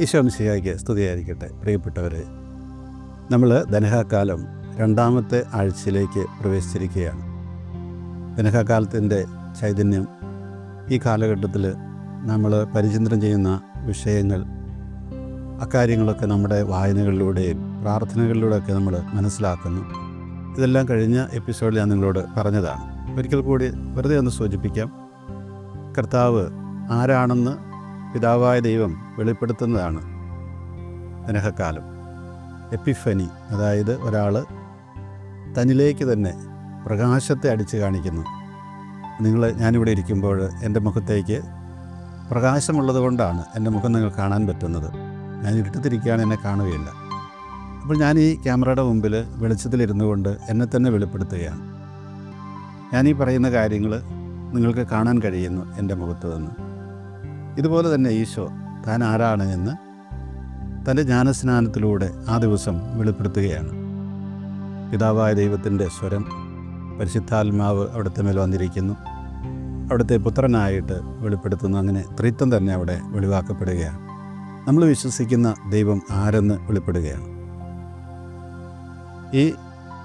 ഈശോംശിയായിക്ക് സ്തുതിയായിരിക്കട്ടെ. പ്രിയപ്പെട്ടവരെ നമ്മൾ ധനഹാകാലം രണ്ടാമത്തെ ആഴ്ചയിലേക്ക് പ്രവേശിച്ചിരിക്കുകയാണ്. ധനഹാകാലത്തിന്റെ ചൈതന്യം ഈ കാലഘട്ടത്തിൽ നമ്മൾ പരിചിന്തനം ചെയ്യുന്ന വിഷയങ്ങൾ അക്കാര്യങ്ങളൊക്കെ നമ്മുടെ വായനകളിലൂടെയും പ്രാർത്ഥനകളിലൂടെയൊക്കെ നമ്മൾ മനസ്സിലാക്കുന്നു. ഇതെല്ലാം കഴിഞ്ഞ എപ്പിസോഡിൽ ഞാൻ നിങ്ങളോട് പറഞ്ഞതാണ്. ഒരിക്കൽ കൂടി വെറുതെ ഒന്ന് സൂചിപ്പിക്കാം. കർത്താവ് ആരാണെന്ന് പിതാവായ ദൈവം വെളിപ്പെടുത്തുന്നതാണ് അനഹക്കാലം എപ്പിഫനി അതായത് ഒരാൾ തന്നിലേക്ക് തന്നെ പ്രകാശത്തെ അടിച്ചു കാണിക്കുന്നു. നിങ്ങൾ ഞാനിവിടെ ഇരിക്കുമ്പോൾ എന്റെ മുഖത്തേക്ക് പ്രകാശമുള്ളത് കൊണ്ടാണ് എന്റെ മുഖം നിങ്ങൾ കാണാൻ പറ്റുന്നത്. ഞാൻ ഇരുട്ടത്തിരിക്കുകയാണ് എന്നെ കാണുകയില്ല. അപ്പോൾ ഞാൻ ഈ ക്യാമറയുടെ മുമ്പിൽ വെളിച്ചത്തിലിരുന്നു കൊണ്ട് എന്നെ തന്നെ വെളിപ്പെടുത്തുകയാണ്. ഞാനീ പറയുന്ന കാര്യങ്ങൾ നിങ്ങൾക്ക് കാണാൻ കഴിയുന്നു എന്റെ മുഖത്ത് നിന്ന്. ഇതുപോലെ തന്നെ ഈശോ താൻ ആരാണ് എന്ന് തന്റെ ജ്ഞാനസ്നാനത്തിലൂടെ ആ ദിവസം വെളിപ്പെടുത്തുകയാണ്. പിതാവായ ദൈവത്തിന്റെ സ്വരം പരിശുദ്ധാത്മാവ് അവിടുത്തെ മേൽ വന്നിരിക്കുന്നു. അവിടുത്തെ പുത്രനായിട്ട് വെളിപ്പെടുത്തുന്നു. അങ്ങനെ ത്രിത്വം തന്നെ അവിടെ വെളിവാക്കപ്പെടുകയാണ്. നമ്മൾ വിശ്വസിക്കുന്ന ദൈവം ആരെന്ന് വെളിപ്പെടുകയാണ്. ഈ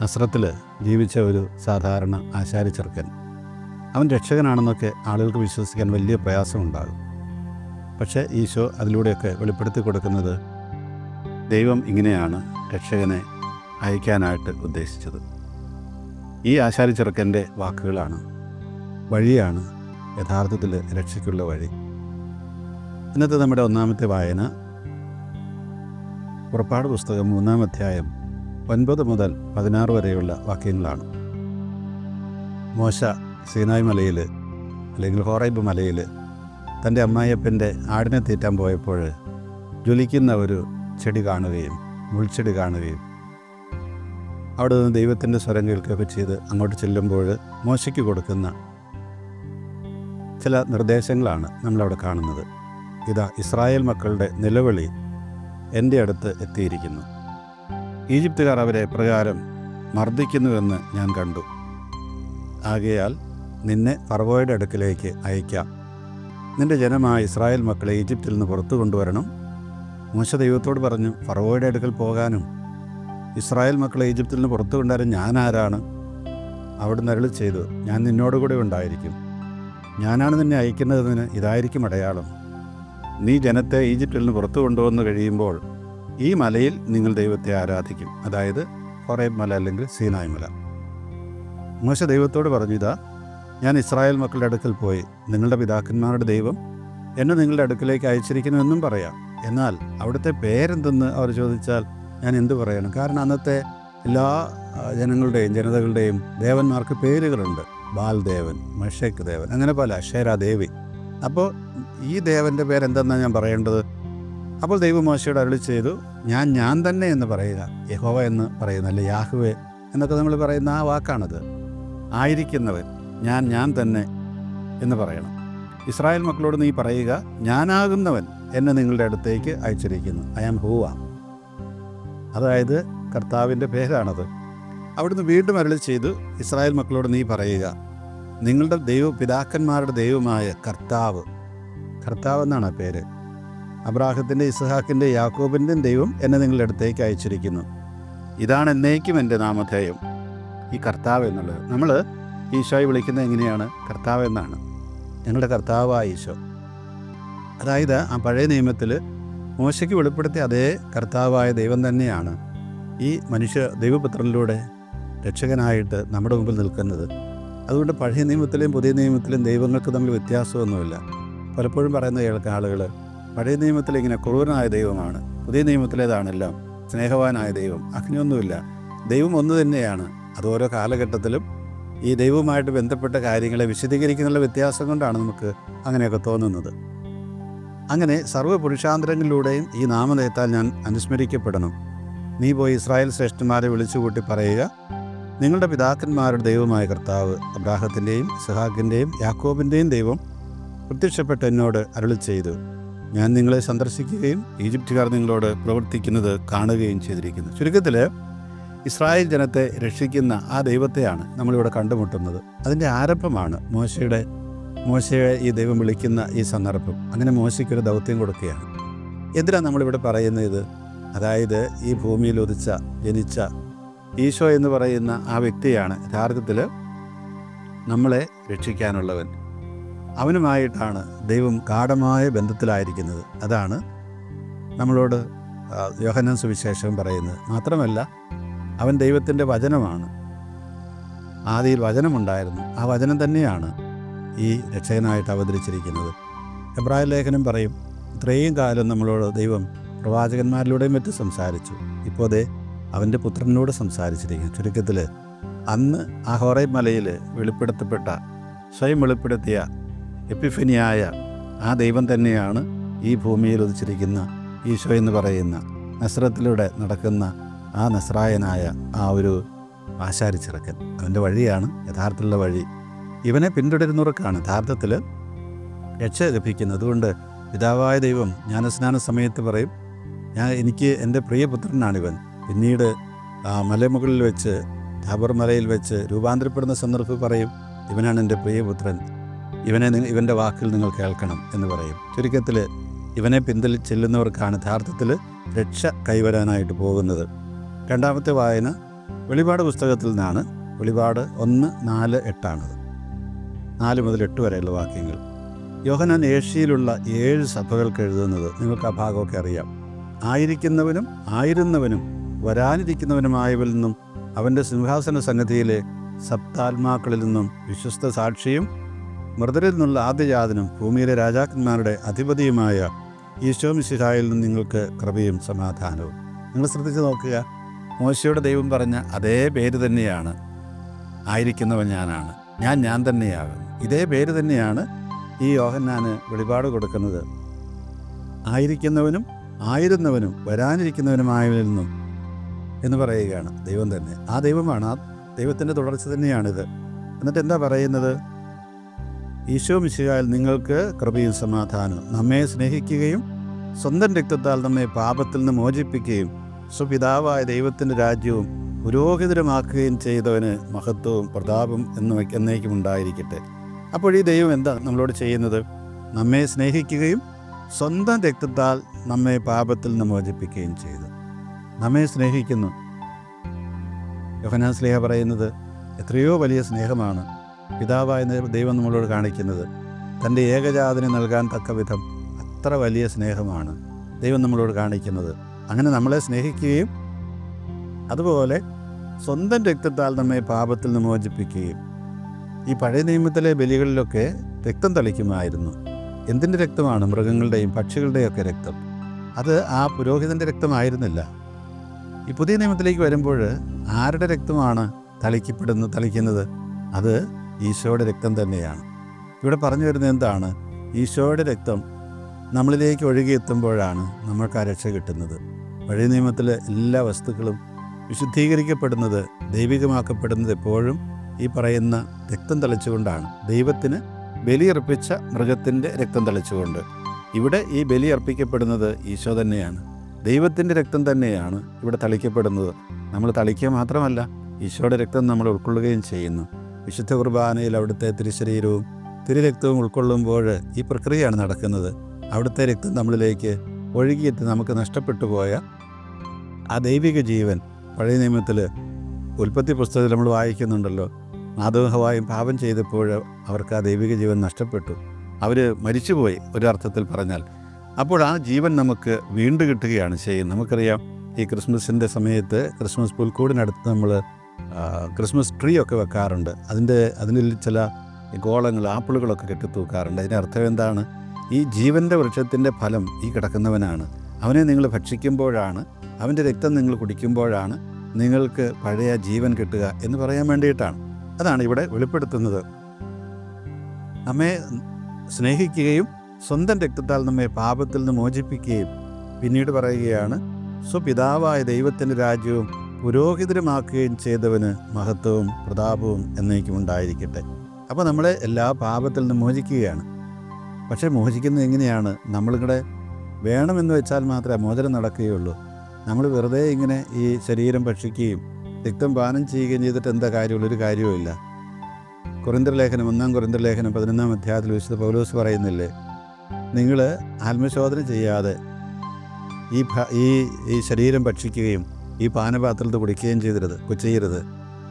നസ്രത്തിൽ ജീവിച്ച ഒരു സാധാരണ ആശാരി ചെറുക്കൻ അവൻ രക്ഷകനാണെന്നൊക്കെ ആളുകൾക്ക് വിശ്വസിക്കാൻ വലിയ പ്രയാസമുണ്ടാകും. പക്ഷേ ഈശോ അതിലൂടെയൊക്കെ വെളിപ്പെടുത്തി കൊടുക്കുന്നത് ദൈവം ഇങ്ങനെയാണ് രക്ഷകനെ അയക്കാനായിട്ട് ഉദ്ദേശിച്ചത്. ഈ ആശാരി ചെറുക്കന്റെ വാക്കുകളാണ് വഴിയാണ് യഥാർത്ഥത്തിൽ രക്ഷയ്ക്കുള്ള വഴി. ഇന്നത്തെ നമ്മുടെ ഒന്നാമത്തെ വായന പുറപ്പാട് പുസ്തകം മൂന്നാം അധ്യായം ഒൻപത് മുതൽ പതിനാറ് വരെയുള്ള വാക്യങ്ങളാണ്. മോശ സീനായ് മലയിൽ അല്ലെങ്കിൽ ഹോറൈബ് മലയിൽ തന്റെ അമ്മായിയപ്പന്റെ ആടിനെ തീറ്റാൻ പോയപ്പോൾ ജ്വലിക്കുന്ന ഒരു ചെടി കാണുകയും മുൾച്ചെടി കാണുകയും അവിടെ നിന്ന് ദൈവത്തിന്റെ സ്വരം കേൾക്കുകയൊക്കെ ചെയ്ത് അങ്ങോട്ട് ചെല്ലുമ്പോൾ മോശയ്ക്ക് കൊടുക്കുന്ന ചില നിർദ്ദേശങ്ങളാണ് നമ്മളവിടെ കാണുന്നത്. ഇതാ ഇസ്രായേൽ മക്കളുടെ നിലവിളി എന്റെ അടുത്ത് എത്തിയിരിക്കുന്നു. ഈജിപ്തുകാർ അവരെ പ്രകാരം മർദ്ദിക്കുന്നുവെന്ന് ഞാൻ കണ്ടു. ആകയാൽ നിന്നെ ഫറവോയുടെ അടുക്കിലേക്ക് അയക്കാം. നിന്റെ ജനമായ ഇസ്രായേൽ മക്കളെ ഈജിപ്തിൽ നിന്ന് പുറത്തു കൊണ്ടുവരണം. മോശ ദൈവത്തോട് പറഞ്ഞു ഫറവോയുടെ അടുക്കൽ പോകാനും ഇസ്രായേൽ മക്കളെ ഈജിപ്തിൽ നിന്ന് പുറത്തു കൊണ്ടുവരാൻ ഞാൻ ആരാണ്? അവിടെ നരളി ചെയ്തു ഞാൻ നിന്നോടുകൂടെ ഉണ്ടായിരിക്കും. ഞാനാണ് നിന്നെ അയക്കുന്നതിന് ഇതായിരിക്കും അടയാളം. നീ ജനത്തെ ഈജിപ്തിൽ നിന്ന് പുറത്തു കൊണ്ടുവന്ന് കഴിയുമ്പോൾ ഈ മലയിൽ നിങ്ങൾ ദൈവത്തെ ആരാധിക്കും. അതായത് ഹൊറേബ് മല അല്ലെങ്കിൽ സീനായ് മല. മോശ ദൈവത്തോട് പറഞ്ഞു ഇതാ ഞാൻ ഇസ്രായേൽ മക്കളുടെ അടുക്കൽ പോയി. നിങ്ങളുടെ പിതാക്കന്മാരുടെ ദൈവം എന്നെ നിങ്ങളുടെ അടുക്കലേക്ക് അയച്ചിരിക്കുന്നുവെന്നും പറയാം. എന്നാൽ അവിടുത്തെ പേരെന്തെന്ന് അവർ ചോദിച്ചാൽ ഞാൻ എന്തു പറയണം? കാരണം അന്നത്തെ എല്ലാ ജനങ്ങളുടെയും ജനതകളുടെയും ദേവന്മാർക്ക് പേരുകളുണ്ട്. ബാൽദേവൻ മഷേക്ക് ദേവൻ അങ്ങനെ പല അക്ഷര ദേവി. അപ്പോൾ ഈ ദേവന്റെ പേരെന്തെന്നാണ് ഞാൻ പറയേണ്ടത്? അപ്പോൾ ദൈവമോശയോട് അരുളി ചെയ്തു ഞാൻ ഞാൻ തന്നെ എന്ന് പറയുക. യഹോവ എന്ന് പറയുന്ന അല്ലെ യാഹുവേ എന്നൊക്കെ നമ്മൾ പറയുന്ന ആ വാക്കാണത്. ആയിരിക്കുന്നവൻ. ഞാൻ ഞാൻ തന്നെ എന്ന് പറയണം. ഇസ്രായേൽ മക്കളോട് നീ പറയുക ഞാനാകുന്നവൻ എന്നെ നിങ്ങളുടെ അടുത്തേക്ക് അയച്ചിരിക്കുന്നു. ഐ ആം ഹൂവ അതായത് കർത്താവിന്റെ പേരാണത്. അവിടുന്ന് വീണ്ടും അരളി ചെയ്തു ഇസ്രായേൽ മക്കളോട് നീ പറയുക നിങ്ങളുടെ ദൈവ പിതാക്കന്മാരുടെ ദൈവമായ കർത്താവ് കർത്താവ് എന്നാണ് ആ പേര്. അബ്രാഹത്തിന്റെ ഇസ്ഹാക്കിന്റെ യാക്കോബിന്റെയും ദൈവം എന്നെ നിങ്ങളുടെ അടുത്തേക്ക് അയച്ചിരിക്കുന്നു. ഇതാണ് എന്നേക്കും എന്റെ നാമധേയം. ഈ കർത്താവ് എന്നുള്ളത്. നമ്മൾ ഈശോയെ വിളിക്കുന്നത് എങ്ങനെയാണ്? കർത്താവ് എന്നാണ്. ഞങ്ങളുടെ കർത്താവായ ഈശോ. അതായത് ആ പഴയ നിയമത്തിൽ മോശയ്ക്ക് വെളിപ്പെടുത്തിയ അതേ കർത്താവായ ദൈവം തന്നെയാണ് ഈ മനുഷ്യ ദൈവപുത്രനിലൂടെ രക്ഷകനായിട്ട് നമ്മുടെ മുമ്പിൽ നിൽക്കുന്നത്. അതുകൊണ്ട് പഴയ നിയമത്തിലെയും പുതിയ നിയമത്തിലെയും ദൈവങ്ങൾക്ക് തമ്മിൽ വ്യത്യാസമൊന്നുമില്ല. പലപ്പോഴും പറയുന്ന കേൾക്കുന്ന ആളുകൾ പഴയ നിയമത്തിൽ ഇങ്ങനെ ക്രൂരനായ ദൈവമാണ് പുതിയ നിയമത്തിലേതാണെല്ലാം സ്നേഹവാനായ ദൈവം അങ്ങനെയൊന്നുമില്ല. ദൈവം ഒന്ന് തന്നെയാണ്. അത് ഓരോ കാലഘട്ടത്തിലും ഈ ദൈവവുമായിട്ട് ബന്ധപ്പെട്ട കാര്യങ്ങളെ വിശദീകരിക്കുന്നുള്ള വ്യത്യാസം കൊണ്ടാണ് നമുക്ക് അങ്ങനെയൊക്കെ തോന്നുന്നത്. അങ്ങനെ സർവ പുരുഷാന്തരങ്ങളിലൂടെയും ഈ നാമധേയത്താൽ ഞാൻ അനുസ്മരിക്കപ്പെടണം. നീ പോയി ഇസ്രായേൽ ശ്രേഷ്ഠന്മാരെ വിളിച്ചുകൂട്ടി പറയുക നിങ്ങളുടെ പിതാക്കന്മാരുടെ ദൈവമായ കർത്താവ് അബ്രാഹത്തിന്റെയും സഹാക്കിന്റെയും യാക്കോബിന്റെയും ദൈവം പ്രത്യക്ഷപ്പെട്ട് എന്നോട് അരുളി ചെയ്തു. ഞാൻ നിങ്ങളെ സന്ദർശിക്കുകയും ഈജിപ്തുകാർ നിങ്ങളോട് പ്രവർത്തിക്കുന്നത് കാണുകയും ചെയ്തിരിക്കുന്നു. ചുരുക്കത്തിൽ ഇസ്രായേൽ ജനത്തെ രക്ഷിക്കുന്ന ആ ദൈവത്തെയാണ് നമ്മളിവിടെ കണ്ടുമുട്ടുന്നത്. അതിന്റെ ആരംഭമാണ് മോശയുടെ മോശയെ ഈ ദൈവം വിളിക്കുന്ന ഈ സന്ദർഭം. അങ്ങനെ മോശയ്ക്കൊരു ദൗത്യം കൊടുക്കുകയാണ്. എന്തിനാണ് നമ്മളിവിടെ പറയുന്നത്? അതായത് ഈ ഭൂമിയിൽ ഉദിച്ച ജനിച്ച ഈശോ എന്ന് പറയുന്ന ആ വ്യക്തിയാണ് യഥാർത്ഥത്തിൽ നമ്മളെ രക്ഷിക്കാനുള്ളവൻ. അവനുമായിട്ടാണ് ദൈവം ഗാഠമായ ബന്ധത്തിലായിരിക്കുന്നത്. അതാണ് നമ്മളോട് യോഹനൻ സുവിശേഷം പറയുന്നത്. മാത്രമല്ല അവൻ ദൈവത്തിന്റെ വചനമാണ്. ആദിയിൽ വചനമുണ്ടായിരുന്നു. ആ വചനം തന്നെയാണ് ഈ രക്ഷകനായിട്ട് അവതരിച്ചിരിക്കുന്നത്. എബ്രായ ലേഖനം പറയും ഇത്രയും കാലം നമ്മളോട് ദൈവം പ്രവാചകന്മാരിലൂടെയും മറ്റും സംസാരിച്ചു. ഇപ്പോൾ ദേ അവന്റെ പുത്രനോട് സംസാരിച്ചിരിക്കുന്നു. ചുരുക്കത്തിൽ അന്ന് ആ ഹോറൈ മലയിൽ വെളിപ്പെടുത്തപ്പെട്ട സ്വയം വെളിപ്പെടുത്തിയ എപ്പിഫനിയായ ആ ദൈവം തന്നെയാണ് ഈ ഭൂമിയിൽ ഉദിച്ചിരിക്കുന്ന ഈശോ എന്ന് പറയുന്ന നസ്രത്തിലൂടെ നടക്കുന്ന ആ നസ്രായനായ ആ ഒരു ആശാരിച്ചിറക്കൻ. അവന്റെ വഴിയാണ് യഥാർത്ഥത്തിലുള്ള വഴി. ഇവനെ പിന്തുടരുന്നവർക്കാണ് യഥാർത്ഥത്തിൽ രക്ഷ ലഭിക്കുന്നത്. അതുകൊണ്ട് പിതാവായ ദൈവം ജ്ഞാനസ്നാന സമയത്ത് പറയും ഞാൻ എനിക്ക് എന്റെ പ്രിയപുത്രനാണിവൻ പിന്നീട് ആ മലമുകളിൽ വെച്ച് ധാബർ മലയിൽ വെച്ച് രൂപാന്തരപ്പെടുന്ന സന്ദർഭം പറയും ഇവനാണ് എന്റെ പ്രിയപുത്രൻ ഇവനെ ഇവന്റെ വാക്കിൽ നിങ്ങൾ കേൾക്കണം എന്ന് പറയും. ചുരുക്കത്തിൽ ഇവനെ പിന്തൽ ചെല്ലുന്നവർക്കാണ് യഥാർത്ഥത്തിൽ രക്ഷ കൈവരാനായിട്ട് പോകുന്നത്. രണ്ടാമത്തെ വായന വെളിപാട് പുസ്തകത്തിൽ നിന്നാണ്. വെളിപാട് ഒന്ന് നാല് എട്ടാണത്. നാല് മുതൽ എട്ട് വരെയുള്ള വാക്യങ്ങൾ. യോഹനാൻ ഏഷ്യയിലുള്ള ഏഴ് സഭകൾക്ക് എഴുതുന്നത് നിങ്ങൾക്ക് ആ ഭാഗമൊക്കെ അറിയാം. ആയിരിക്കുന്നവനും ആയിരുന്നവനും വരാനിരിക്കുന്നവനുമായവരിൽ നിന്നും അവന്റെ സിംഹാസന സന്നിധിയിലെ സപ്താത്മാക്കളിൽ നിന്നും വിശ്വസ്ത സാക്ഷിയും മൃതരിൽ നിന്നുള്ള ആദ്യജാതനും ഭൂമിയിലെ രാജാക്കന്മാരുടെ അധിപതിയുമായ ഈശോ മിശിഹായിൽ നിന്ന് നിങ്ങൾക്ക് കൃപയും സമാധാനവും. നിങ്ങൾ ശ്രദ്ധിച്ച് നോക്കുക മോശയുടെ ദൈവം പറഞ്ഞ അതേ പേര് തന്നെയാണ്. ആയിരിക്കുന്നവൻ ഞാനാണ്. ഞാൻ ഞാൻ തന്നെയാകും ഇതേ പേര് തന്നെയാണ് ഈ യോഹന്നാന് വെളിപാട് കൊടുക്കുന്നത്. ആയിരിക്കുന്നവനും ആയിരുന്നവനും വരാനിരിക്കുന്നവനുമായവനിൽ നിന്നും എന്ന് പറയുകയാണ്. ദൈവം തന്നെ. ആ ദൈവമാണ്. ആ ദൈവത്തിന്റെ തുടർച്ച തന്നെയാണിത്. എന്നിട്ട് എന്താ പറയുന്നത്? ഈശോ മിശിഹായിൽ നിങ്ങൾക്ക് കൃപയും സമാധാനവും നമ്മെ സ്നേഹിക്കുകയും സ്വന്തം രക്തത്താൽ നമ്മെ പാപത്തിൽ നിന്ന് മോചിപ്പിക്കുകയും സുപിതാവായ ദൈവത്തിന്റെ രാജ്യവും പുരോഹിതരമാക്കുകയും ചെയ്തവന് മഹത്വവും പ്രതാപം എന്ന് എന്നേക്കും ഉണ്ടായിരിക്കട്ടെ. അപ്പോൾ ഈ ദൈവം എന്താ നമ്മളോട് ചെയ്യുന്നത്? നമ്മെ സ്നേഹിക്കുകയും സ്വന്തം രക്തത്താൽ നമ്മെ പാപത്തിൽ നിന്ന് മോചിപ്പിക്കുകയും ചെയ്തു. നമ്മെ സ്നേഹിക്കുന്നു. യോഹനാൻ സ്നേഹ പറയുന്നത് എത്രയോ വലിയ സ്നേഹമാണ് പിതാവായ ദൈവം നമ്മളോട് കാണിക്കുന്നത്. തന്റെ ഏകജാതനെ നൽകാൻ തക്ക വിധം അത്ര വലിയ സ്നേഹമാണ് ദൈവം നമ്മളോട് കാണിക്കുന്നത്. അങ്ങനെ നമ്മളെ സ്നേഹിക്കുകയും അതുപോലെ സ്വന്തം രക്തത്താൽ നമ്മെ പാപത്തിൽ നിന്ന് മോചിപ്പിക്കുകയും ഈ പഴയ നിയമത്തിലെ ബലികളിലൊക്കെ രക്തം തളിക്കുമായിരുന്നു. എന്തിന്റെ രക്തമാണ്? മൃഗങ്ങളുടെയും പക്ഷികളുടെയും ഒക്കെ രക്തം. അത് ആ പുരോഹിതന്റെ രക്തമായിരുന്നില്ല. ഈ പുതിയ നിയമത്തിലേക്ക് വരുമ്പോൾ ആരുടെ രക്തമാണ് തളിക്കപ്പെടുന്നത് തളിക്കുന്നത്? അത് ഈശോയുടെ രക്തം തന്നെയാണ്. ഇവിടെ പറഞ്ഞു വരുന്നത് എന്താണ്? ഈശോയുടെ രക്തം നമ്മളിലേക്ക് ഒഴുകിയെത്തുമ്പോഴാണ് നമ്മൾക്ക് ആ രക്ഷ കിട്ടുന്നത്. പഴയ നിയമത്തിലെ എല്ലാ വസ്തുക്കളും വിശുദ്ധീകരിക്കപ്പെടുന്നത് ദൈവികമാക്കപ്പെടുന്നത് എപ്പോഴും ഈ പറയുന്ന രക്തം തളിച്ചുകൊണ്ടാണ്. ദൈവത്തിന് ബലിയർപ്പിച്ച മൃഗത്തിന്റെ രക്തം തളിച്ചുകൊണ്ട്. ഇവിടെ ഈ ബലി അർപ്പിക്കപ്പെടുന്നത് ഈശോ തന്നെയാണ്. ദൈവത്തിന്റെ രക്തം തന്നെയാണ് ഇവിടെ തളിക്കപ്പെടുന്നത്. നമ്മൾ തളിക്കുക മാത്രമല്ല ഈശോയുടെ രക്തം നമ്മൾ ഉൾക്കൊള്ളുകയും ചെയ്യുന്നു. വിശുദ്ധ കുർബാനയിൽ അവിടുത്തെ തിരുശരീരവും തിരുരക്തവും ഉൾക്കൊള്ളുമ്പോൾ ഈ പ്രക്രിയയാണ് നടക്കുന്നത്. അവിടുത്തെ രക്തം നമ്മളിലേക്ക് ഒഴുകിയെത്തി നമുക്ക് നഷ്ടപ്പെട്ടു പോയ ആ ദൈവിക ജീവൻ പഴയ നിയമത്തിൽ ഉൽപ്പത്തി പുസ്തകത്തിൽ നമ്മൾ വായിക്കുന്നുണ്ടല്ലോ. ആദവും ഹവായും പാപം ചെയ്തപ്പോൾ അവർക്ക് ആ ദൈവിക ജീവൻ നഷ്ടപ്പെട്ടു. അവർ മരിച്ചുപോയി ഒരർത്ഥത്തിൽ പറഞ്ഞാൽ. അപ്പോൾ ആ ജീവൻ നമുക്ക് വീണ്ടും കിട്ടുകയാണ് ചെയ്യുന്നത്. നമുക്കറിയാം ഈ ക്രിസ്മസിന്റെ സമയത്ത് ക്രിസ്മസ് പുൽക്കൂടിനടുത്ത് നമ്മൾ ക്രിസ്മസ് ട്രീ ഒക്കെ വെക്കാറുണ്ട്. അതിന്റെ അതിനിൽ ചില ഗോളങ്ങൾ ആപ്പിളുകളൊക്കെ കെട്ടിത്തൂക്കാറുണ്ട്. അതിന്റെ അർത്ഥം എന്താണ്? ഈ ജീവന്റെ വൃക്ഷത്തിന്റെ ഫലം ഈ കിടക്കുന്നവനാണ്. അവനെ നിങ്ങൾ ഭക്ഷിക്കുമ്പോഴാണ് അവന്റെ രക്തം നിങ്ങൾ കുടിക്കുമ്പോഴാണ് നിങ്ങൾക്ക് പഴയ ജീവൻ കിട്ടുക എന്ന് പറയാൻ വേണ്ടിയിട്ടാണ്. അതാണ് ഇവിടെ വെളിപ്പെടുത്തുന്നത്. നമ്മെ സ്നേഹിക്കുകയും സ്വന്തം രക്തത്താൽ നമ്മെ പാപത്തിൽ നിന്ന് മോചിപ്പിക്കുകയും പിന്നീട് പറയുകയാണ് സ്വപിതാവായ ദൈവത്തിന്റെ രാജ്യവും പുരോഹിതരുമാക്കുകയും ചെയ്തവന് മഹത്വവും പ്രതാപവും എന്നേക്കും ഉണ്ടായിരിക്കട്ടെ. അപ്പോൾ നമ്മളെ എല്ലാ പാപത്തിൽ നിന്ന് മോചിക്കുകയാണ്. പക്ഷേ മോചിക്കുന്നത് എങ്ങനെയാണ്? നമ്മളിവിടെ വേണമെന്ന് വെച്ചാൽ മാത്രമേ മോചനം നടക്കുകയുള്ളൂ. നമ്മൾ വെറുതെ ഇങ്ങനെ ഈ ശരീരം ഭക്ഷിക്കുകയും രക്തം പാനം ചെയ്യുകയും ചെയ്തിട്ട് എന്താ കാര്യമുള്ള ഒരു കാര്യവുമില്ല കുറിന്തർലേഖനം ഒന്നാം കുറിന്തർലേഖനം പതിനൊന്നാം അധ്യായത്തിൽ വിശുദ്ധ പൗലോസ് പറയുന്നില്ലേ? നിങ്ങൾ ആത്മശോധന ചെയ്യാതെ ഈ ഈ ഈ ശരീരം ഭക്ഷിക്കുകയും ഈ പാനപാത്രത്തിൽ കുടിക്കുകയും ചെയ്തരുത് ചെയ്യരുത്.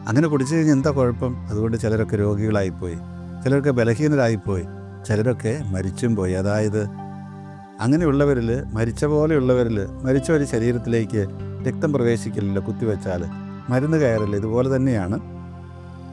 അങ്ങനെ കുടിച്ചു കഴിഞ്ഞാൽ എന്താ കുഴപ്പം? അതുകൊണ്ട് ചിലരൊക്കെ രോഗികളായിപ്പോയി. ചിലരൊക്കെ ബലഹീനരായിപ്പോയി. ചിലരൊക്കെ മരിച്ചും പോയി. അതായത് അങ്ങനെയുള്ളവരിൽ മരിച്ച പോലെയുള്ളവരിൽ മരിച്ച ഒരു ശരീരത്തിലേക്ക് രക്തം പ്രവേശിക്കില്ല കുത്തിവെച്ചാൽ മരുന്ന് കയറില്ല ഇതുപോലെ തന്നെയാണ്.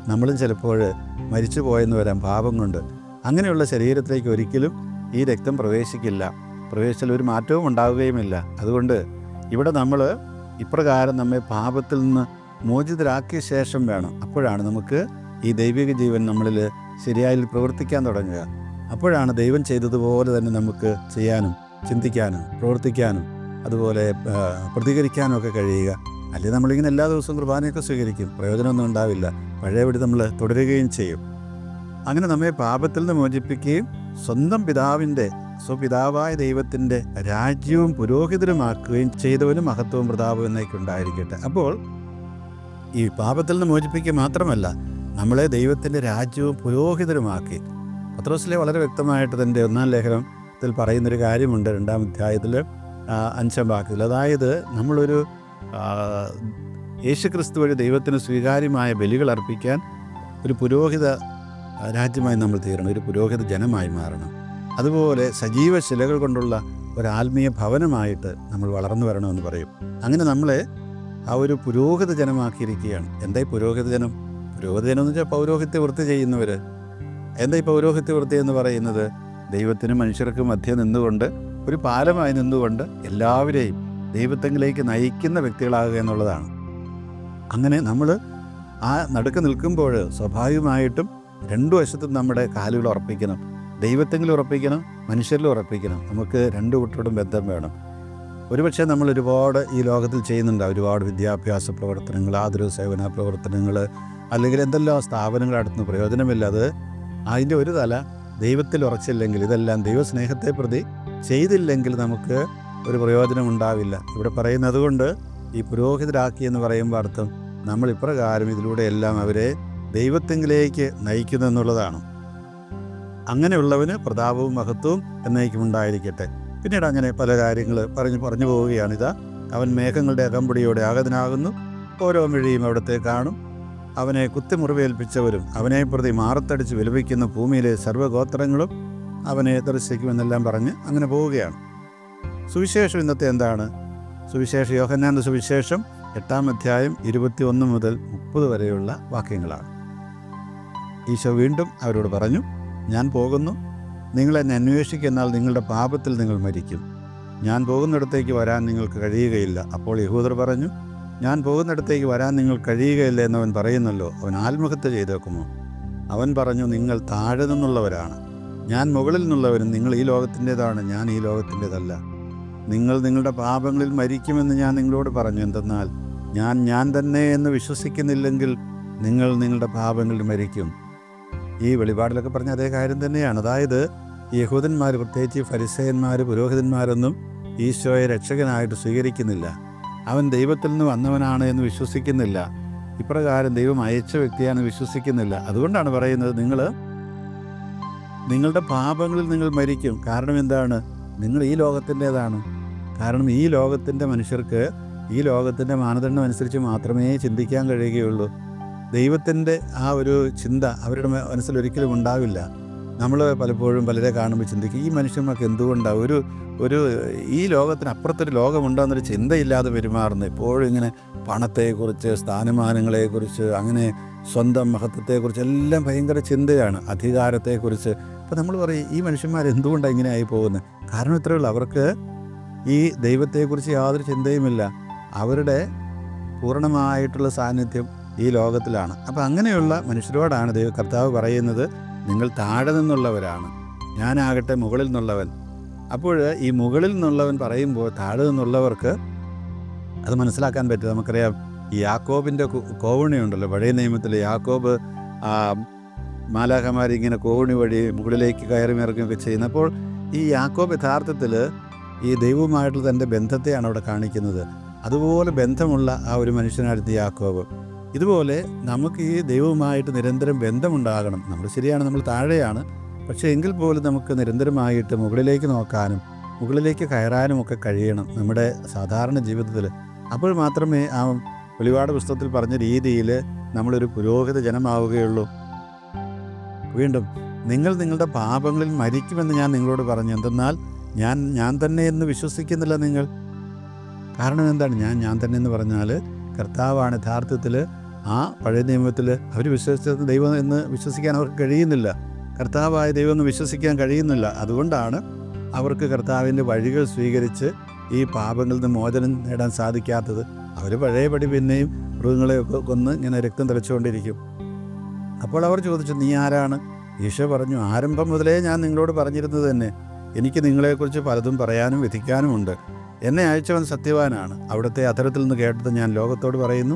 നമ്മളും ചിലപ്പോൾ മരിച്ചു പോയെന്ന് വരാം പാപം കൊണ്ട്. അങ്ങനെയുള്ള ശരീരത്തിലേക്ക് ഒരിക്കലും ഈ രക്തം പ്രവേശിക്കില്ല. പ്രവേശിച്ചാൽ ഒരു മാറ്റവും ഉണ്ടാവുകയുമില്ല. അതുകൊണ്ട് ഇവിടെ നമ്മൾ ഇപ്രകാരം നമ്മെ പാപത്തിൽ നിന്ന് മോചിതരാക്കിയ ശേഷം വേണം. അപ്പോഴാണ് നമുക്ക് ഈ ദൈവിക ജീവൻ നമ്മളിൽ ശരിയായി പ്രവർത്തിക്കാൻ തുടങ്ങുക. അപ്പോഴാണ് ദൈവം ചെയ്തതുപോലെ തന്നെ നമുക്ക് ചെയ്യാനും ചിന്തിക്കാനും പ്രവർത്തിക്കാനും അതുപോലെ പ്രതികരിക്കാനും ഒക്കെ കഴിയുക. അല്ലെങ്കിൽ നമ്മളിങ്ങനെ എല്ലാ ദിവസവും കുർബാനയൊക്കെ സ്വീകരിക്കും. പ്രയോജനമൊന്നും ഉണ്ടാവില്ല. പഴയപടി നമ്മൾ തുടരുകയും ചെയ്യും. അങ്ങനെ നമ്മെ പാപത്തിൽ നിന്ന് മോചിപ്പിക്കുകയും സ്വന്തം പിതാവിന്റെ സ്വപിതാവായ ദൈവത്തിന്റെ രാജ്യവും പുരോഹിതരുമാക്കുകയും ചെയ്തവനും മഹത്വവും പ്രതാപവും എന്നൊക്കെ ഉണ്ടായിരിക്കട്ടെ. അപ്പോൾ ഈ പാപത്തിൽ നിന്ന് മോചിപ്പിക്കുക മാത്രമല്ല നമ്മളെ ദൈവത്തിന്റെ രാജ്യവും പുരോഹിതരുമാക്കി പത്രോസിലെ വളരെ വ്യക്തമായിട്ട് തന്റെ ഒന്നാം ലേഖനത്തിൽ പറയുന്നൊരു കാര്യമുണ്ട് രണ്ടാം അധ്യായത്തിൽ അഞ്ചാം വാക്കിൽ അതായത് നമ്മളൊരു യേശുക്രിസ്തു വഴി ദൈവത്തിന് സ്വീകാര്യമായ ബലികൾ അർപ്പിക്കാൻ ഒരു പുരോഹിത രാജ്യമായി നമ്മൾ തീരണം ഒരു പുരോഹിത ജനമായി മാറണം. അതുപോലെ സജീവ ശിലകൾ കൊണ്ടുള്ള ഒരു ആത്മീയ ഭവനമായിട്ട് നമ്മൾ വളർന്നു വരണമെന്ന് പറയും. അങ്ങനെ നമ്മളെ ആ ഒരു പുരോഹിത ജനമാക്കിയിരിക്കുകയാണ്. എന്തായി പുരോഹിത ജനം? പുരോഹിത ജനം എന്ന് വെച്ചാൽ പൗരോഹിത്യ വൃത്തി ചെയ്യുന്നവർ എന്താ ഈ പൗരോഹിത്യ വൃത്തി എന്ന് പറയുന്നത്? ദൈവത്തിനും മനുഷ്യർക്കും മധ്യ നിന്നുകൊണ്ട് ഒരു പാലമായി നിന്നുകൊണ്ട് എല്ലാവരെയും ദൈവത്തെങ്കിലേക്ക് നയിക്കുന്ന വ്യക്തികളാകുക എന്നുള്ളതാണ്. അങ്ങനെ നമ്മൾ ആ നടുക്ക് നിൽക്കുമ്പോൾ സ്വാഭാവികമായിട്ടും രണ്ടു വശത്തും നമ്മുടെ കാലുകൾ ഉറപ്പിക്കണം. ദൈവത്തെങ്കിലും ഉറപ്പിക്കണം മനുഷ്യരിലും ഉറപ്പിക്കണം. നമുക്ക് രണ്ടു കൂട്ടരോടും ബന്ധം വേണം. ഒരുപക്ഷെ നമ്മൾ ഒരുപാട് ഈ ലോകത്തിൽ ചെയ്യുന്നുണ്ട്. ഒരുപാട് വിദ്യാഭ്യാസ പ്രവർത്തനങ്ങൾ ആതുര സേവന പ്രവർത്തനങ്ങൾ അല്ലെങ്കിൽ എന്തെല്ലാം സ്ഥാപനങ്ങൾ പ്രയോജനമില്ല അത് അതിന്റെ ഒരു തല ദൈവത്തിൽ ഉറച്ചില്ലെങ്കിൽ ഇതെല്ലാം ദൈവസ്നേഹത്തെ പ്രതി ചെയ്തില്ലെങ്കിൽ നമുക്ക് ഒരു പ്രയോജനം ഉണ്ടാവില്ല. ഇവിടെ പറയുന്നത് കൊണ്ട് ഈ പുരോഹിതരാക്കി എന്ന് പറയുമ്പോൾ അർത്ഥം നമ്മൾ ഇപ്രകാരം ഇതിലൂടെ എല്ലാം അവരെ ദൈവത്തെങ്കിലേക്ക് നയിക്കുന്നു എന്നുള്ളതാണ്. അങ്ങനെയുള്ളവന് പ്രതാപവും മഹത്വവും എന്നേക്കും ഉണ്ടായിരിക്കട്ടെ. പിന്നീട് അങ്ങനെ പല കാര്യങ്ങൾ പറഞ്ഞു പറഞ്ഞു പോവുകയാണിതാ അവൻ മേഘങ്ങളുടെ അകമ്പടിയോടെ ആഗതനാകുന്നു. ഓരോ മിഴിയും അവിടത്തെ കാണും. അവനെ കുത്തിമുറിവേൽപ്പിച്ചവരും അവനെ പ്രതി മാറത്തടിച്ച് വിലപിക്കുന്ന ഭൂമിയിലെ സർവഗോത്രങ്ങളും അവനെ ദർശിക്കുമെന്നെല്ലാം പറഞ്ഞ് അങ്ങനെ പോവുകയാണ്. സുവിശേഷം ഇന്നത്തെ എന്താണ്? സുവിശേഷ യോഹന്നാന്റെ സുവിശേഷം എട്ടാം അധ്യായം ഇരുപത്തി ഒന്ന് മുതൽ മുപ്പത് വരെയുള്ള വാക്യങ്ങളാണ്. ഈശോ വീണ്ടും അവരോട് പറഞ്ഞു ഞാൻ പോകുന്നു. നിങ്ങൾ എന്നെ അന്വേഷിക്കുന്നാൽ നിങ്ങളുടെ പാപത്തിൽ നിങ്ങൾ മരിക്കും. ഞാൻ പോകുന്നിടത്തേക്ക് വരാൻ നിങ്ങൾക്ക് കഴിയുകയില്ല. അപ്പോൾ യഹൂദർ പറഞ്ഞു ഞാൻ പോകുന്നിടത്തേക്ക് വരാൻ നിങ്ങൾ കഴിയുകയില്ല എന്നവൻ പറയുന്നല്ലോ. അവൻ ആത്മഹത്യ ചെയ്തേക്കുമോ? അവൻ പറഞ്ഞു നിങ്ങൾ താഴെ നിന്നുള്ളവരാണ്. ഞാൻ മുകളിൽ നിന്നുള്ളവരും നിങ്ങൾ ഈ ലോകത്തിന്റെതാണ് ഞാൻ ഈ ലോകത്തിന്റെതല്ല. നിങ്ങൾ നിങ്ങളുടെ പാപങ്ങളിൽ മരിക്കുമെന്ന് ഞാൻ നിങ്ങളോട് പറഞ്ഞു. എന്തെന്നാൽ ഞാൻ ഞാൻ തന്നെ എന്ന് വിശ്വസിക്കുന്നില്ലെങ്കിൽ നിങ്ങൾ നിങ്ങളുടെ പാപങ്ങളിൽ മരിക്കും. ഈ വെളിപാടിലൊക്കെ പറഞ്ഞ അതേ കാര്യം തന്നെയാണ്. അതായത് യഹൂദന്മാർ പ്രത്യേകിച്ച് ഫരിസയന്മാർ പുരോഹിതന്മാരൊന്നും ഈശോയെ രക്ഷകനായിട്ട് സ്വീകരിക്കുന്നില്ല. അവൻ ദൈവത്തിൽ നിന്ന് വന്നവനാണ് എന്ന് വിശ്വസിക്കുന്നില്ല. ഇപ്രകാരം ദൈവം അയച്ച വ്യക്തിയാണ് വിശ്വസിക്കുന്നില്ല. അതുകൊണ്ടാണ് പറയുന്നത് നിങ്ങൾ നിങ്ങളുടെ പാപങ്ങളിൽ നിങ്ങൾ മരിക്കും. കാരണം എന്താണ്? നിങ്ങൾ ഈ ലോകത്തിന്റെതാണ്. കാരണം ഈ ലോകത്തിന്റെ മനുഷ്യർക്ക് ഈ ലോകത്തിന്റെ മാനദണ്ഡം അനുസരിച്ച് മാത്രമേ ചിന്തിക്കാൻ കഴിയുകയുള്ളൂ. ദൈവത്തിന്റെ ആ ഒരു ചിന്ത അവരുടെ മനസ്സിൽ ഒരിക്കലും ഉണ്ടാവില്ല. നമ്മൾ പലപ്പോഴും പലരെ കാണുമ്പോൾ ചിന്തിക്കും ഈ മനുഷ്യന്മാർക്ക് എന്തുകൊണ്ടാണ് ഒരു ഒരു ഈ ലോകത്തിന് അപ്പുറത്തൊരു ലോകമുണ്ടോ എന്നൊരു ചിന്തയില്ലാതെ പെരുമാറുന്നത്. എപ്പോഴും ഇങ്ങനെ പണത്തെക്കുറിച്ച് സ്ഥാനമാനങ്ങളെക്കുറിച്ച് അങ്ങനെ സ്വന്തം മഹത്വത്തെക്കുറിച്ച് എല്ലാം ഭയങ്കര ചിന്തയാണ് അധികാരത്തെക്കുറിച്ച്. അപ്പോൾ നമ്മൾ പറയും ഈ മനുഷ്യന്മാർ എന്തുകൊണ്ടാണ് ഇങ്ങനെ ആയി പോകുന്നത് കാരണം ഇത്രയേ ഉള്ളൂ. അവർക്ക് ഈ ദൈവത്തെക്കുറിച്ച് യാതൊരു ചിന്തയുമില്ല. അവരുടെ പൂർണമായിട്ടുള്ള സാന്നിധ്യം ഈ ലോകത്തിലാണ്. അപ്പോൾ അങ്ങനെയുള്ള മനുഷ്യരോടാണ് ദൈവ കർത്താവ് പറയുന്നത്. നിങ്ങൾ താഴെ നിന്നുള്ളവരാണ്. ഞാനാകട്ടെ മുകളിൽ നിന്നുള്ളവൻ. അപ്പോൾ ഈ മുകളിൽ നിന്നുള്ളവൻ പറയുമ്പോൾ താഴെ നിന്നുള്ളവർക്ക് അത് മനസ്സിലാക്കാൻ പറ്റും. നമുക്കറിയാം ഈ യാക്കോബിന്റെ കോവണിയുണ്ടല്ലോ പഴയ നിയമത്തിൽ യാക്കോബ് മാലാഖമാർ ഇങ്ങനെ കോവണി വഴി മുകളിലേക്ക് കയറി ഇറങ്ങുകയൊക്കെ ചെയ്യുന്നപ്പോൾ ഈ യാക്കോബ് യഥാർത്ഥത്തിൽ ഈ ദൈവവുമായിട്ടുള്ള തന്റെ ബന്ധത്തെയാണ് അവിടെ കാണിക്കുന്നത്. അതുപോലെ ബന്ധമുള്ള ആ ഒരു മനുഷ്യനായിരുന്നു യാക്കോബ്. ഇതുപോലെ നമുക്ക് ഈ ദൈവവുമായിട്ട് നിരന്തരം ബന്ധമുണ്ടാകണം. നമ്മൾ ശരിയാണ് നമ്മൾ താഴെയാണ്. പക്ഷേ എങ്കിൽ പോലും നമുക്ക് നിരന്തരമായിട്ട് മുകളിലേക്ക് നോക്കാനും മുകളിലേക്ക് കയറാനും ഒക്കെ കഴിയണം നമ്മുടെ സാധാരണ ജീവിതത്തിൽ അപ്പോൾ മാത്രമേ ആ വെളിപാട് പുസ്തകത്തിൽ പറഞ്ഞ രീതിയിൽ നമ്മളൊരു പുരോഹിത ജനമാവുകയുള്ളൂ. വീണ്ടും നിങ്ങൾ നിങ്ങളുടെ പാപങ്ങളിൽ മരിക്കുമെന്ന് ഞാൻ നിങ്ങളോട് പറഞ്ഞു. എന്തെന്നാൽ ഞാൻ ഞാൻ തന്നെ എന്ന് വിശ്വസിക്കുന്നില്ല നിങ്ങൾ. കാരണം എന്താണ്? ഞാൻ ഞാൻ തന്നെ എന്ന് പറഞ്ഞാൽ കർത്താവാണ് യഥാർത്ഥത്തിൽ ആ പഴയ നിയമത്തിൽ അവർ വിശ്വസിച്ചത് ദൈവം എന്ന് വിശ്വസിക്കാൻ അവർക്ക് കഴിയുന്നില്ല. കർത്താവായ ദൈവം എന്ന് വിശ്വസിക്കാൻ കഴിയുന്നില്ല. അതുകൊണ്ടാണ് അവർക്ക് കർത്താവിന്റെ വഴികൾ സ്വീകരിച്ച് ഈ പാപങ്ങളിൽ നിന്ന് മോചനം നേടാൻ സാധിക്കാത്തത്. അവർ പഴയപടി പിന്നെയും മൃഗങ്ങളെയൊക്കെ കൊന്ന് ഇങ്ങനെ രക്തം തെളിച്ചുകൊണ്ടിരിക്കും. അപ്പോൾ അവർ ചോദിച്ചു നീ ആരാണ്? ഈശോ പറഞ്ഞു ആരംഭം മുതലേ ഞാൻ നിങ്ങളോട് പറഞ്ഞിരുന്നത് തന്നെ. എനിക്ക് നിങ്ങളെക്കുറിച്ച് പലതും പറയാനും വിധിക്കാനുമുണ്ട്. എന്നെ അയച്ചവൻ സത്യവാനാണ്. അവിടുത്തെ അത്തരത്തിൽ നിന്ന് കേട്ടത് ഞാൻ ലോകത്തോട് പറയുന്നു.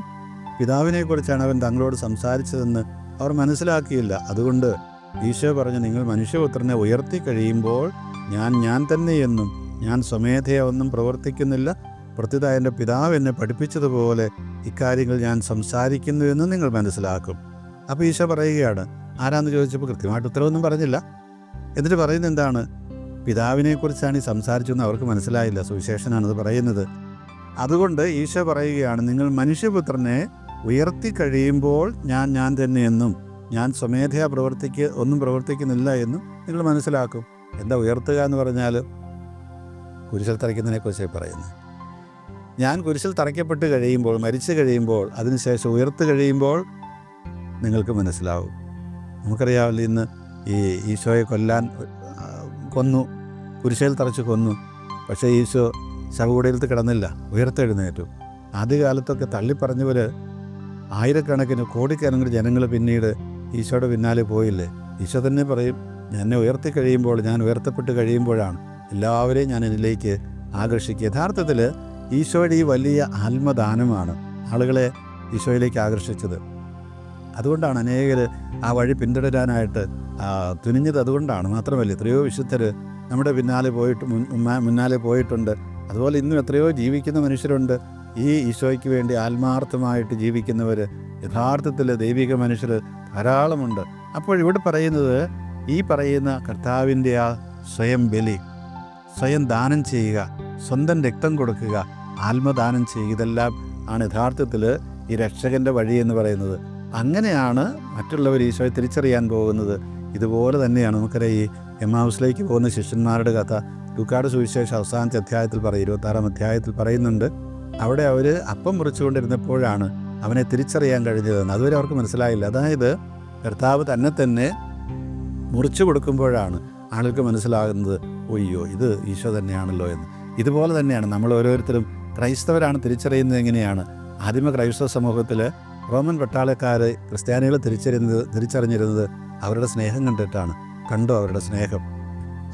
പിതാവിനെക്കുറിച്ചാണ് അവൻ തങ്ങളോട് സംസാരിച്ചതെന്ന് അവർ മനസ്സിലാക്കിയില്ല. അതുകൊണ്ട് ഈശോ പറഞ്ഞു നിങ്ങൾ മനുഷ്യപുത്രനെ ഉയർത്തി കഴിയുമ്പോൾ ഞാൻ ഞാൻ തന്നെയെന്നും ഞാൻ സ്വമേധയ ഒന്നും പ്രവർത്തിക്കുന്നില്ല. പ്രത്യുത എന്റെ പിതാവ് എന്നെ പഠിപ്പിച്ചതുപോലെ ഇക്കാര്യങ്ങൾ ഞാൻ സംസാരിക്കുന്നു എന്ന് നിങ്ങൾ മനസ്സിലാക്കും. അപ്പോൾ ഈശോ പറയുകയാണ് ആരാന്ന് ചോദിച്ചപ്പോൾ കൃത്യമായിട്ട് ഉത്തരവൊന്നും പറഞ്ഞില്ല. എന്നിട്ട് പറയുന്നത് എന്താണ്? പിതാവിനെക്കുറിച്ചാണ് ഈ സംസാരിച്ചതെന്ന് അവർക്ക് മനസ്സിലായില്ല. സുവിശേഷനാണത് പറയുന്നത്. അതുകൊണ്ട് ഈശോ പറയുകയാണ് നിങ്ങൾ മനുഷ്യപുത്രനെ ഉയർത്തി കഴിയുമ്പോൾ ഞാൻ ഞാൻ തന്നെയെന്നും ഞാൻ സ്വമേധയാ പ്രവർത്തിക്ക് ഒന്നും പ്രവർത്തിക്കുന്നില്ല എന്നും നിങ്ങൾ മനസ്സിലാക്കും. എന്താ ഉയർത്തുക എന്ന് പറഞ്ഞാൽ? കുരിശിൽ തറയ്ക്കുന്നതിനെക്കുറിച്ച് പറയുന്നത്. ഞാൻ കുരിശിൽ തറയ്ക്കപ്പെട്ട് കഴിയുമ്പോൾ മരിച്ചു കഴിയുമ്പോൾ അതിനുശേഷം ഉയർത്തു കഴിയുമ്പോൾ നിങ്ങൾക്ക് മനസ്സിലാവും. നമുക്കറിയാമല്ലോ ഇന്ന് ഈ ഈശോയെ കൊല്ലാൻ കൊന്നു കുരിശയിൽ തറച്ച് കൊന്നു. പക്ഷേ ഈശോ ശവകുടയിലത്ത് കിടന്നില്ല ഉയർത്തെഴുന്നേറ്റു. ആദ്യകാലത്തൊക്കെ തള്ളിപ്പറഞ്ഞവർ ആയിരക്കണക്കിന് കോടിക്കണക്കിന് ജനങ്ങൾ പിന്നീട് ഈശോയുടെ പിന്നാലെ പോയില്ലേ? ഈശോ തന്നെ പറയും എന്നെ ഉയർത്തി കഴിയുമ്പോൾ ഞാൻ ഉയർത്തപ്പെട്ട് കഴിയുമ്പോഴാണ് എല്ലാവരെയും ഞാൻ എന്നിലേക്ക് ആകർഷിക്കുക. യഥാർത്ഥത്തിൽ ഈശോയുടെ ഈ വലിയ ആത്മദാനമാണ് ആളുകളെ ഈശോയിലേക്ക് ആകർഷിച്ചത്. അതുകൊണ്ടാണ് അനേകർ ആ വഴി പിന്തുടരാനായിട്ട് തുനിഞ്ഞത്. അതുകൊണ്ടാണ് മാത്രമല്ല എത്രയോ വിശുദ്ധർ നമ്മുടെ പിന്നാലെ പോയിട്ട് മുന്നാലെ പോയിട്ടുണ്ട്. അതുപോലെ ഇന്നും എത്രയോ ജീവിക്കുന്ന മനുഷ്യരുണ്ട്. ഈ ഈശോയ്ക്ക് വേണ്ടി ആത്മാർത്ഥമായിട്ട് ജീവിക്കുന്നവർ യഥാർത്ഥത്തിൽ ദൈവിക മനുഷ്യർ ധാരാളമുണ്ട്. അപ്പോൾ ഇവിടെ പറയുന്നത് ഈ പറയുന്ന കർത്താവിന്റെ ആ സ്വയം ബലി സ്വയം ദാനം ചെയ്യുക സ്വന്തം രക്തം കൊടുക്കുക ആത്മദാനം ചെയ്യുക ഇതെല്ലാം ആണ് യഥാർത്ഥത്തിൽ ഈ രക്ഷകന്റെ വഴി എന്ന് പറയുന്നത്. അങ്ങനെയാണ് മറ്റുള്ളവർ ഈശോയെ തിരിച്ചറിയാൻ പോകുന്നത്. ഇതുപോലെ തന്നെയാണ് നമുക്കറിയാം ഈ എം ഹൗസിലേക്ക് പോകുന്ന ശിഷ്യന്മാരുടെ കഥ ലൂക്കാട് സുവിശേഷം അവസാനത്തെ അധ്യായത്തിൽ പറയും ഇരുപത്താറാം അധ്യായത്തിൽ പറയുന്നുണ്ട്. അവിടെ അവർ അപ്പം മുറിച്ചുകൊണ്ടിരുന്നപ്പോഴാണ് അവനെ തിരിച്ചറിയാൻ കഴിഞ്ഞതെന്ന്. അതുവരെ അവർക്ക് മനസ്സിലായില്ല. അതായത് കർത്താവ് തന്നെ തന്നെ മുറിച്ചു കൊടുക്കുമ്പോഴാണ് ആളുകൾക്ക് മനസ്സിലാകുന്നത് ഒയ്യോ ഇത് ഈശോ തന്നെയാണല്ലോ എന്ന്. ഇതുപോലെ തന്നെയാണ് നമ്മൾ ഓരോരുത്തരും ക്രൈസ്തവരാണ് തിരിച്ചറിയുന്നത് എങ്ങനെയാണ്. ആദിമ ക്രൈസ്തവ സമൂഹത്തിൽ റോമൻ പട്ടാളക്കാർ ക്രിസ്ത്യാനികൾ തിരിച്ചറിയുന്നത് തിരിച്ചറിഞ്ഞിരുന്നത് അവരുടെ സ്നേഹം കണ്ടിട്ടാണ് കണ്ടു അവരുടെ സ്നേഹം.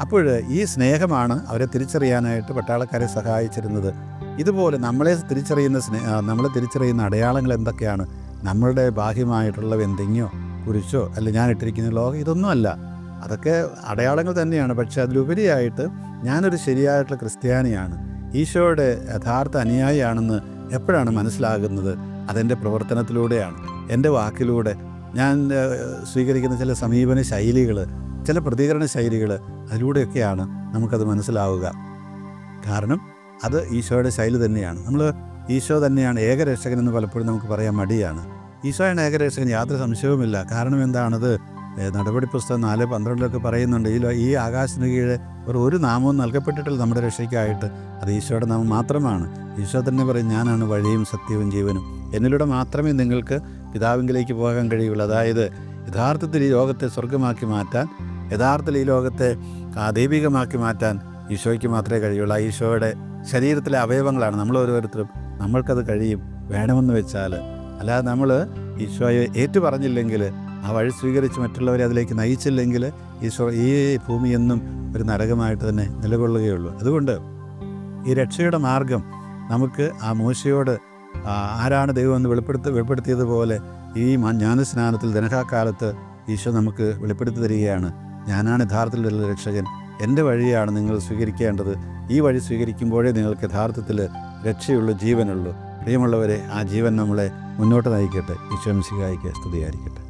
അപ്പോൾ ഈ സ്നേഹമാണ് അവരെ തിരിച്ചറിയാനായിട്ട് പട്ടാളക്കാരെ സഹായിച്ചിരുന്നത്. ഇതുപോലെ നമ്മളെ തിരിച്ചറിയുന്ന സ്നേഹ നമ്മളെ തിരിച്ചറിയുന്ന അടയാളങ്ങൾ എന്തൊക്കെയാണ്? നമ്മളുടെ ബാഹ്യമായിട്ടുള്ള വെന്തിങ്ങോ കുരിശോ അല്ല ഞാൻ ഇട്ടിരിക്കുന്ന ലോകം ഇതൊന്നുമല്ല അതൊക്കെ അടയാളങ്ങൾ തന്നെയാണ്. പക്ഷെ അതിലുപരിയായിട്ട് ഞാനൊരു ശരിയായിട്ടുള്ള ക്രിസ്ത്യാനിയാണ്. ഈശോയുടെ യഥാർത്ഥ അനുയായിയാണെന്ന് എപ്പോഴാണ് മനസ്സിലാകുന്നത്? അതെന്റെ പ്രവർത്തനത്തിലൂടെയാണ്. എന്റെ വാക്കിലൂടെ ഞാൻ സ്വീകരിക്കുന്ന ചില സമീപന ശൈലികൾ ചില പ്രതികരണ ശൈലികൾ അതിലൂടെയൊക്കെയാണ് നമുക്കത് മനസ്സിലാവുക. കാരണം അത് ഈശോയുടെ ശൈലി തന്നെയാണ്. നമ്മൾ ഈശോ തന്നെയാണ് ഏകരക്ഷകൻ എന്ന് പലപ്പോഴും നമുക്ക് പറയാൻ മടിയാണ്. ഈശോയാണ് ഏകരക്ഷകൻ യാതൊരു സംശയവുമില്ല. കാരണം എന്താണത്? നടപടി പുസ്തകം നാല് പന്ത്രണ്ടിലൊക്കെ പറയുന്നുണ്ട് ഈ ഈ ആകാശത്തിന് കീഴെ ഒരു ഒരു നാമവും നൽകപ്പെട്ടിട്ടില്ല നമ്മുടെ രക്ഷയ്ക്കായിട്ട്. അത് ഈശോയുടെ നാമം മാത്രമാണ്. ഈശോ തന്നെ പറയും ഞാനാണ് വഴിയും സത്യവും ജീവനും. എന്നിലൂടെ മാത്രമേ നിങ്ങൾക്ക് പിതാവിങ്കിലേക്ക് പോകാൻ കഴിയുള്ളൂ. അതായത് യഥാർത്ഥത്തിൽ ഈ ലോകത്തെ സ്വർഗമാക്കി മാറ്റാൻ യഥാർത്ഥത്തിൽ ഈ ലോകത്തെ ദൈവികമാക്കി മാറ്റാൻ ഈശോയ്ക്ക് മാത്രമേ കഴിയുള്ളൂ. ആ ഈശോയുടെ ശരീരത്തിലെ അവയവങ്ങളാണ്. നമ്മൾ ഓരോരുത്തരും നമ്മൾക്കത് കഴിയും വേണമെന്ന് വെച്ചാൽ. അല്ലാതെ നമ്മൾ ഈശോയെ ഏറ്റു പറഞ്ഞില്ലെങ്കിൽ ആ വഴി സ്വീകരിച്ച് മറ്റുള്ളവരെ അതിലേക്ക് നയിച്ചില്ലെങ്കിൽ ഈശോ ഈ ഭൂമി എന്നും ഒരു നരകമായിട്ട് തന്നെ നിലകൊള്ളുകയുള്ളൂ. അതുകൊണ്ട് ഈ രക്ഷയുടെ മാർഗം നമുക്ക് ആ മൂശയോട് ആരാണ് ദൈവം എന്ന് വെളിപ്പെടുത്തി വെളിപ്പെടുത്തിയതുപോലെ ഈ ജ്ഞാനസ്നാനത്തിൽ ദനഹാക്കാലത്ത് ഈശോ നമുക്ക് വെളിപ്പെടുത്തി തരികയാണ്. ഞാനാണ് യഥാർത്ഥത്തിലുള്ള രക്ഷകൻ. എന്റെ വഴിയാണ് നിങ്ങൾ സ്വീകരിക്കേണ്ടത്. ഈ വഴി സ്വീകരിക്കുമ്പോഴേ നിങ്ങൾക്ക് യഥാർത്ഥത്തിൽ രക്ഷയുള്ളൂ ജീവനുള്ളൂ. പ്രിയമുള്ളവരെ ആ ജീവൻ നമ്മളെ മുന്നോട്ട് നയിക്കട്ടെ. ഈശോ മിശിഹായിക്ക് സ്തുതിയായിരിക്കട്ടെ.